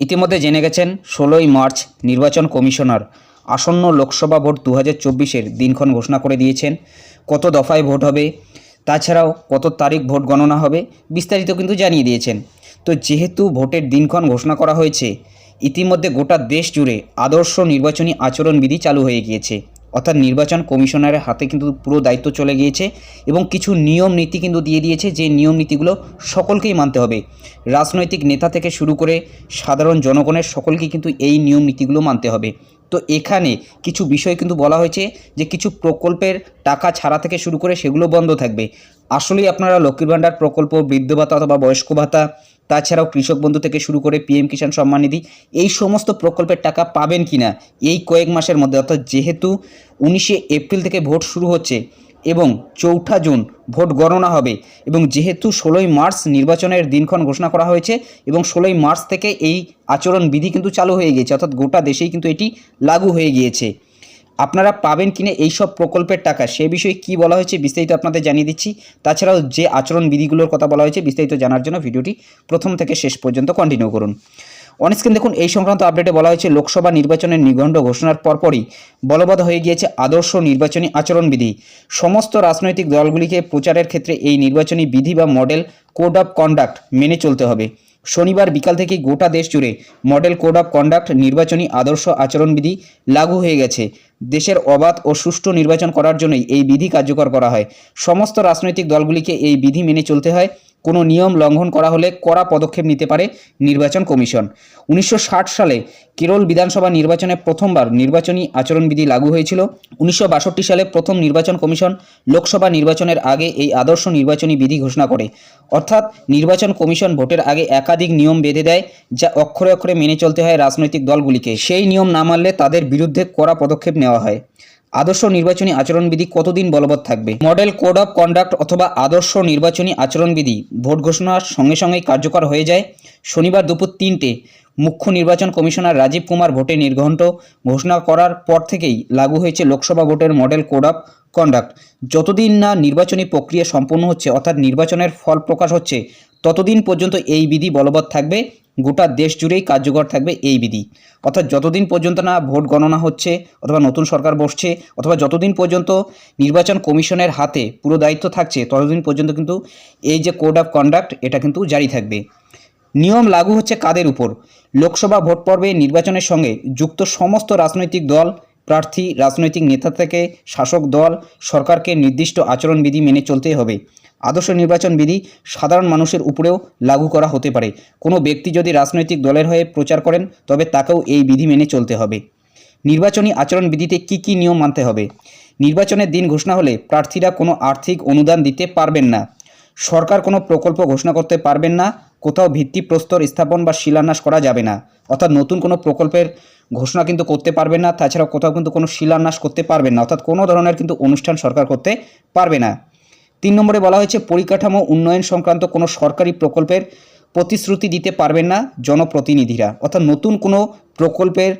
ইতিমধ্যে জেনে গেছেন, ষোলোই মার্চ নির্বাচন কমিশনার আসন্ন লোকসভা ভোট দু হাজার চব্বিশের দিনক্ষণ ঘোষণা করে দিয়েছেন। কত দফায় ভোট হবে, তাছাড়াও কত তারিখ ভোট গণনা হবে বিস্তারিত কিন্তু জানিয়ে দিয়েছেন। তো যেহেতু ভোটের দিনক্ষণ ঘোষণা করা হয়েছে, ইতিমধ্যে গোটা দেশ জুড়ে আদর্শ নির্বাচনী আচরণবিধি চালু হয়ে গিয়েছে। অর্থাৎ নির্বাচন কমিশনারের হাতে কিন্তু পুরো দায়িত্ব চলে গিয়েছে এবং কিছু নিয়ম নীতি কিন্তু দিয়ে দিয়েছে যে নিয়ম নীতিগুলো সকলকেই মানতে হবে। রাজনৈতিক নেতা থেকে শুরু করে সাধারণ জনগণের সকলকে কিন্তু এই নিয়ম নীতিগুলো মানতে হবে। তো এখানে কিছু বিষয় কিন্তু বলা হয়েছে যে কিছু প্রকল্পের টাকা ছাড়া থেকে শুরু করে সেগুলো বন্ধ থাকবে। আসলেই আপনারা লক্ষ্মীর ভাণ্ডার প্রকল্প, বৃদ্ধ ভাতা অথবা বয়স্ক ভাতা তাছাড়াও কৃষক বন্ধু থেকে শুরু করে পিএম কিষাণ সম্মান নিধি, এই সমস্ত প্রকল্পের টাকা পাবেন কি না এই কয়েক মাসের মধ্যে, অর্থাৎ যেহেতু উনিশে এপ্রিল থেকে ভোট শুরু হচ্ছে এবং চৌঠা জুন ভোট গণনা হবে এবং যেহেতু ষোলোই মার্চ নির্বাচনের দিনক্ষণ ঘোষণা করা হয়েছে এবং ষোলোই মার্চ থেকে এই আচরণ বিধি কিন্তু চালু হয়ে গিয়েছে, অর্থাৎ গোটা দেশেই কিন্তু এটি লাগু হয়ে গিয়েছে। আপনারা পাবেন কিনা এই সব প্রকল্পের টাকা, সে বিষয়ে কি বলা হয়েছে বিস্তারিত আপনাদের জানিয়ে দিচ্ছি। তাছাড়াও যে আচরণ বিধিগুলোর কথা বলা হয়েছে বিস্তারিত জানার জন্য ভিডিওটি প্রথম থেকে শেষ পর্যন্ত কন্টিনিউ করুন। অনস্ক্রিন দেখুন, এই সংক্রান্ত আপডেটে বলা হয়েছে, লোকসভা নির্বাচনের নিগণ্ড ঘোষণার পরপরই বলবৎ হয়ে গিয়েছে আদর্শ নির্বাচনী আচরণবিধি সমস্ত রাজনৈতিক দলগুলিকে প্রচারের ক্ষেত্রে এই নির্বাচনী বিধি বা মডেল কোড অফ কন্ডাক্ট মেনে চলতে হবে। শনিবার বিকাল থেকে গোটা দেশ জুড়ে মডেল কোড অফ কন্ডাক্ট নির্বাচনী আদর্শ আচরণবিধি লাগু হয়ে গেছে। দেশের অবাধ ও সুষ্ঠু নির্বাচন করার জন্যই এই বিধি কার্যকর করা হয়। সমস্ত রাজনৈতিক দলগুলিকে এই বিধি মেনে চলতে হয়। কোনো নিয়ম লঙ্ঘন করা হলে কড়া পদক্ষেপ নিতে পারে নির্বাচন কমিশন। উনিশশো ষাট সালে কেরল বিধানসভা নির্বাচনে প্রথমবার নির্বাচনী আচরণবিধি লাগু হয়েছিল। উনিশশো বাষট্টি সালে প্রথম নির্বাচন কমিশন লোকসভা নির্বাচনের আগে এই আদর্শ নির্বাচনী বিধি ঘোষণা করে। অর্থাৎ নির্বাচন কমিশন ভোটের আগে একাধিক নিয়ম বেঁধে দেয়, যা অক্ষরে অক্ষরে মেনে চলতে হয় রাজনৈতিক দলগুলিকে। সেই নিয়ম না মানলে তাদের বিরুদ্ধে কড়া পদক্ষেপ নেওয়া হয়। আদর্শ নির্বাচনী আচরণবিধি কতদিন বলবৎ থাকবে? মডেল কোড অফ কন্ডাক্ট অথবা আদর্শ নির্বাচনী আচরণবিধি। ভোট ঘোষণার সঙ্গে সঙ্গেই কার্যকর হয়ে যায়। শনিবার দুপুর তিনটে, মুখ্য নির্বাচন কমিশনার রাজীব কুমার ভোটে নির্ঘণ্ট ঘোষণা করার পর থেকেই লাগু হয়েছে লোকসভা ভোটের মডেল কোড অফ কন্ডাক্ট। যতদিন না নির্বাচনী প্রক্রিয়া সম্পূর্ণ হচ্ছে, অর্থাৎ নির্বাচনের ফল প্রকাশ হচ্ছে ততদিন পর্যন্ত এই বিধি বলবৎ থাকবে, গোটা দেশ জুড়েই কার্যকর থাকবে এই বিধি। অর্থাৎ যতদিন পর্যন্ত না ভোট গণনা হচ্ছে, অথবা নতুন সরকার বসছে, অথবা যতদিন পর্যন্ত নির্বাচন কমিশনের হাতে পুরো দায়িত্ব থাকছে, ততদিন পর্যন্ত কিন্তু এই যে কোড অফ কন্ডাক্ট, এটা কিন্তু জারি থাকবে। নিয়ম লাগু হচ্ছে কাদের উপর? লোকসভা ভোট পর্বে নির্বাচনের সঙ্গে যুক্ত সমস্ত রাজনৈতিক দল প্রার্থী, রাজনৈতিক নেতা থেকে শাসক দল, সরকারকে নির্দিষ্ট আচরণবিধি মেনে চলতে হবে। আদর্শ নির্বাচন বিধি সাধারণ মানুষের উপরেও লাগু করা হতে পারে। কোনো ব্যক্তি যদি রাজনৈতিক দলের হয়ে প্রচার করেন, তবে তাকেও এই বিধি মেনে চলতে হবে। নির্বাচনী আচরণবিধিতে কি কি নিয়ম মানতে হবে? নির্বাচনের দিন ঘোষণা হলে প্রার্থীরা কোনো আর্থিক অনুদান দিতে পারবেন না। সরকার কোনো প্রকল্প ঘোষণা করতে পারবেন না। কোথাও ভিত্তিপ্রস্তর স্থাপন বা শিলান্যাস করা যাবে না। অর্থাৎ নতুন কোনো প্রকল্পের ঘোষণা কিন্তু করতে পারবে না তাছাড়া কোথাও কিন্তু কোনো শিলান্যাস করতে পারবে না, অর্থাৎ কোনো ধরনের কিন্তু অনুষ্ঠান সরকার করতে পারবে না। তিন নম্বরে বলা হয়েছে, পরিকাঠামো উন্নয়ন সংক্রান্ত কোনো সরকারি প্রকল্পের প্রতিশ্রুতি দিতে পারবেন না জনপ্রতিনিধিরা। অর্থাৎ নতুন কোনো প্রকল্পের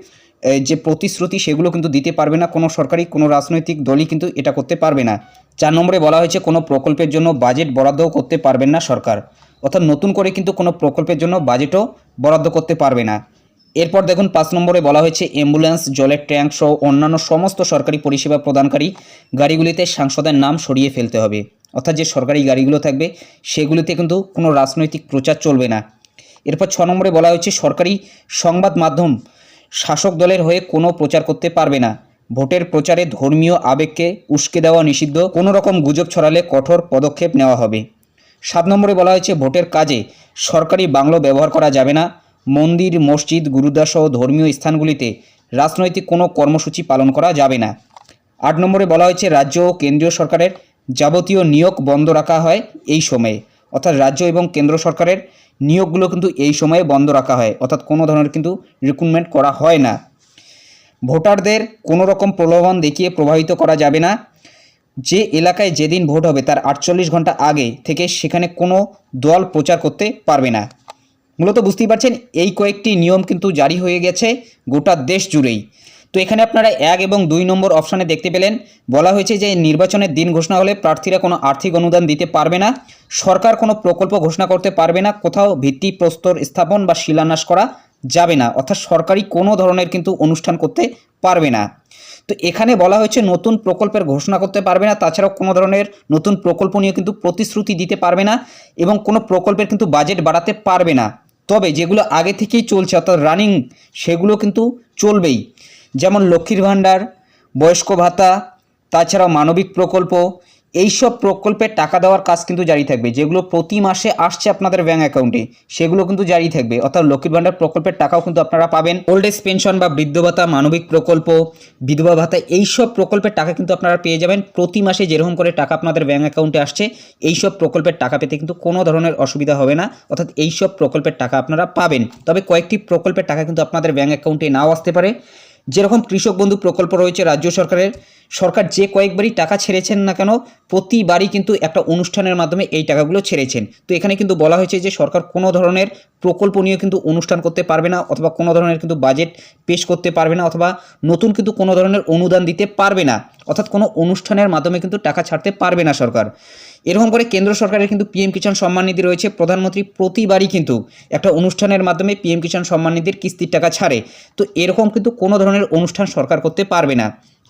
যে প্রতিশ্রুতি, সেগুলো কিন্তু দিতে পারবে না কোনো সরকারি, কোনো রাজনৈতিক দলই কিন্তু এটা করতে পারবে না। চার নম্বরে বলা হয়েছে, কোনো প্রকল্পের জন্য বাজেট বরাদ্দও করতে পারবেন না সরকার। অর্থাৎ নতুন করে কিন্তু কোনো প্রকল্পের জন্য বাজেটও বরাদ্দ করতে পারবে না। এরপর দেখুন পাঁচ নম্বরে বলা হয়েছে অ্যাম্বুলেন্স জলের ট্যাঙ্ক সহ অন্যান্য সমস্ত সরকারি পরিষেবা প্রদানকারী গাড়িগুলিতে সাংসদের নাম সরিয়ে ফেলতে হবে। অর্থাৎ যে সরকারি গাড়িগুলো থাকবে, সেগুলিতে কিন্তু কোনো রাজনৈতিক প্রচার চলবে না। এরপর ছ নম্বরে বলা হয়েছে, সরকারি সংবাদ মাধ্যম শাসক দলের হয়ে কোনো প্রচার করতে পারবে না। ভোটের প্রচারে ধর্মীয় আবেগকে উস্কে দেওয়া নিষিদ্ধ। কোনো রকম গুজব ছড়ালে কঠোর পদক্ষেপ নেওয়া হবে। সাত নম্বরে বলা হয়েছে, ভোটের কাজে সরকারি বাংলো ব্যবহার করা যাবে না। মন্দির, মসজিদ গুরুদ্বার সহ ধর্মীয় স্থানগুলিতে রাজনৈতিক কোনো কর্মসূচি পালন করা যাবে না। আট নম্বরে বলা হয়েছে, রাজ্য ও কেন্দ্রীয় সরকারের যাবতীয় নিয়োগ বন্ধ রাখা হয় এই সময়ে। অর্থাৎ রাজ্য এবং কেন্দ্র সরকারের নিয়োগগুলো কিন্তু এই সময়ে বন্ধ রাখা হয়। অর্থাৎ কোনো ধরনের কিন্তু রিক্রুটমেন্ট করা হয় না। ভোটারদের কোনো রকম প্রলোভন দেখিয়ে প্রভাবিত করা যাবে না। যে এলাকায় যেদিন ভোট হবে তার আটচল্লিশ ঘণ্টা আগে থেকে সেখানে কোনো দল প্রচার করতে পারবে না। মূলত বুঝতেই পারছেন, এই কয়েকটি নিয়ম কিন্তু জারি হয়ে গেছে গোটা দেশ জুড়েই। তো এখানে আপনারা এক এবং দুই নম্বর অপশানে দেখতে পেলেন, বলা হয়েছে যে নির্বাচনের দিন ঘোষণা হলে প্রার্থীরা কোনো আর্থিক অনুদান দিতে পারবে না, সরকার কোনো প্রকল্প ঘোষণা করতে পারবে না, কোথাও ভিত্তি প্রস্তর স্থাপন বা শিলান্যাস করা যাবে না, অর্থাৎ সরকারি কোনো ধরনের কিন্তু অনুষ্ঠান করতে পারবে না। তো এখানে বলা হয়েছে নতুন প্রকল্পের ঘোষণা করতে পারবে না, তাছাড়াও কোনো ধরনের নতুন প্রকল্প নিয়ে কিন্তু প্রতিশ্রুতি দিতে পারবে না এবং কোনো প্রকল্পের কিন্তু বাজেট বাড়াতে পারবে না। তবে যেগুলো আগে থেকেই চলছে, অর্থাৎ রানিং সেগুলো কিন্তু চলবেই। যেমন লক্ষ্মীর ভাণ্ডার, বয়স্ক ভাতা, তাছাড়াও মানবিক প্রকল্প এই সব প্রকল্পের টাকা দেওয়ার কাজ কিন্তু জারি থাকবে, যেগুলো প্রতি মাসে আসছে আপনাদের ব্যাঙ্ক অ্যাকাউন্টে সেগুলো কিন্তু জারি থাকবে। অর্থাৎ লক্ষ্মীর ভাণ্ডার প্রকল্পের টাকাও কিন্তু আপনারা পাবেন। ওল্ড এজ পেনশন বা বৃদ্ধ ভাতা, মানবিক প্রকল্প, বিধবা ভাতা এই সব প্রকল্পের টাকা কিন্তু আপনারা পেয়ে যাবেন। প্রতি মাসে যেরকম করে টাকা আপনাদের ব্যাঙ্ক অ্যাকাউন্টে আসছে এই সব প্রকল্পের টাকা পেতে কিন্তু কোনো ধরনের অসুবিধা হবে না। অর্থাৎ এই সব প্রকল্পের টাকা আপনারা পাবেন। তবে কয়েকটি প্রকল্পের টাকা কিন্তু আপনাদের ব্যাঙ্ক অ্যাকাউন্টে নাও আসতে পারে। যেরকম কৃষক বন্ধু প্রকল্প রয়েছে রাজ্য সরকারের, সরকার যে কয়েকবারই টাকা ছেড়েছেন না কেন, প্রতিবারই কিন্তু একটা অনুষ্ঠানের মাধ্যমে এই টাকাগুলো ছেড়েছেন। তো এখানে কিন্তু বলা হয়েছে যে সরকার কোনো ধরনের প্রকল্প নিয়ে কিন্তু অনুষ্ঠান করতে পারবে না অথবা কোনো ধরনের কিন্তু বাজেট পেশ করতে পারবে না অথবা নতুন কিন্তু কোনো ধরনের অনুদান দিতে পারবে না। অর্থাৎ কোনো অনুষ্ঠানের মাধ্যমে কিন্তু টাকা ছাড়তে পারবে না সরকার। এরকম করে কেন্দ্র সরকারের কিন্তু পিএম কিষাণ সম্মান নিধি রয়েছে। প্রধানমন্ত্রী প্রতিবারই কিন্তু একটা অনুষ্ঠানের মাধ্যমে পিএম কিষাণ সম্মান নিধির কিস্তির টাকা ছাড়ে। তো এরকম কিন্তু কোনো ধরনের অনুষ্ঠান সরকার করতে পারবে না।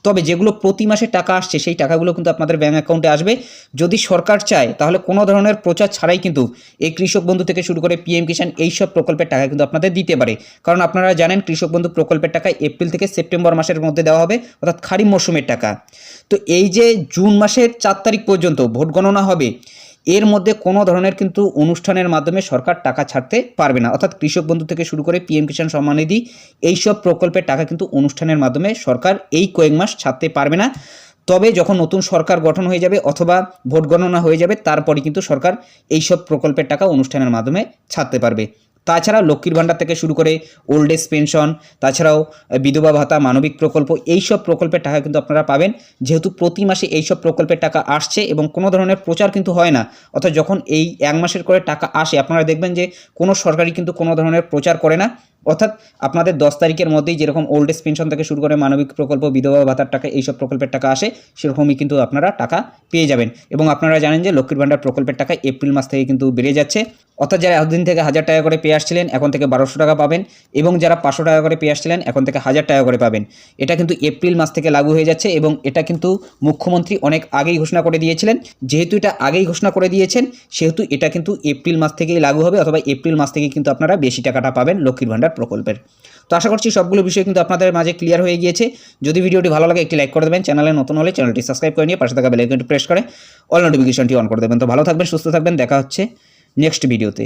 তবে যেগুলো প্রতি মাসে টাকা আসছে, সেই টাকাগুলো কিন্তু আপনাদের ব্যাঙ্ক অ্যাকাউন্টে আসবে। যদি সরকার চায়, তাহলে কোনো ধরনের প্রচার ছাড়াই কিন্তু এই কৃষক বন্ধু থেকে শুরু করে পিএম কিষাণ এই সব প্রকল্পের টাকা কিন্তু আপনাদের দিতে পারে। কারণ আপনারা জানেন, কৃষক বন্ধু প্রকল্পের টাকা এপ্রিল থেকে সেপ্টেম্বর মাসের মধ্যে দেওয়া হবে, অর্থাৎ খারিফ মৌসুমের টাকা। তো এই যে জুন মাসের চার তারিখ পর্যন্ত ভোট গণনা হবে এর মধ্যে কোনো ধরনের কিন্তু অনুষ্ঠানের মাধ্যমে সরকার টাকা ছাড়তে পারবে না। অর্থাৎ কৃষক বন্ধু থেকে শুরু করে পিএম কিষাণ সম্মান নিধি এইসব প্রকল্পের টাকা কিন্তু অনুষ্ঠানের মাধ্যমে সরকার এই কয়েক মাস ছাড়তে পারবে না। তবে যখন নতুন সরকার গঠন হয়ে যাবে অথবা ভোট গণনা হয়ে যাবে তারপরে কিন্তু সরকার এইসব প্রকল্পের টাকা অনুষ্ঠানের মাধ্যমে ছাড়তে পারবে। তাছাড়া লক্ষ্মীর ভাণ্ডার থেকে শুরু করে ওল্ড এজ পেনশন তাছাড়াও বিধবা ভাতা, মানবিক প্রকল্প এই সব প্রকল্পের টাকা কিন্তু আপনারা পাবেন। যেহেতু প্রতি মাসে এই সব প্রকল্পের টাকা আসছে এবং কোনো ধরনের প্রচার কিন্তু হয় না, অর্থাৎ যখন এই এক মাসের করে টাকা আসে, আপনারা দেখবেন যে কোনো সরকারি কিন্তু কোনো ধরনের প্রচার করে না। অর্থাৎ আপনাদের দশ তারিখের মধ্যেই যেরকম ওল্ড এজ পেনশন থেকে শুরু করে মানবিক প্রকল্প, বিধবা ভাতার টাকা, এইসব প্রকল্পের টাকা আসে, সেরকমই কিন্তু আপনারা টাকা পেয়ে যাবেন। এবং আপনারা জানেন যে লক্ষ্মীর ভাণ্ডার প্রকল্পের টাকা এপ্রিল মাস থেকে কিন্তু বেড়ে যাচ্ছে। অর্থাৎ যারা এতদিন থেকে হাজার টাকা করে পেয়ে আসছিলেন, এখন থেকে বারোশো টাকা পাবেন। এবং যারা পাঁচশো টাকা করে পেয়ে আসছিলেন, এখন থেকে হাজার টাকা করে পাবেন। এটা কিন্তু এপ্রিল মাস থেকে লাগু হয়ে যাচ্ছে এবং এটা কিন্তু মুখ্যমন্ত্রী অনেক আগেই ঘোষণা করে দিয়েছিলেন। যেহেতু এটা আগেই ঘোষণা করে দিয়েছেন, সেহেতু এটা কিন্তু এপ্রিল মাস থেকেই লাগু হবে অথবা এপ্রিল মাস থেকে কিন্তু আপনারা বেশি টাকাটা পাবেন লক্ষ্মীর ভাণ্ডার প্রকল্পের। তো আশা করছি সবগুলো বিষয় কিন্তু আপনাদের মাঝে ক্লিয়ার হয়ে গিয়েছে। যদি ভিডিওটি ভালো লাগে, একটি লাইক করে দেবেন। চ্যানেলে নতুন হলে চ্যানেলটি সাবস্ক্রাইব করে নিয়ে পাশে থাকা বেলাইকনটি প্রেস করে অল নোটিফিকেশনটি অন করে দেবেন। তো ভালো থাকবেন, সুস্থ থাকবেন। দেখা হচ্ছে নেক্সট ভিডিওতে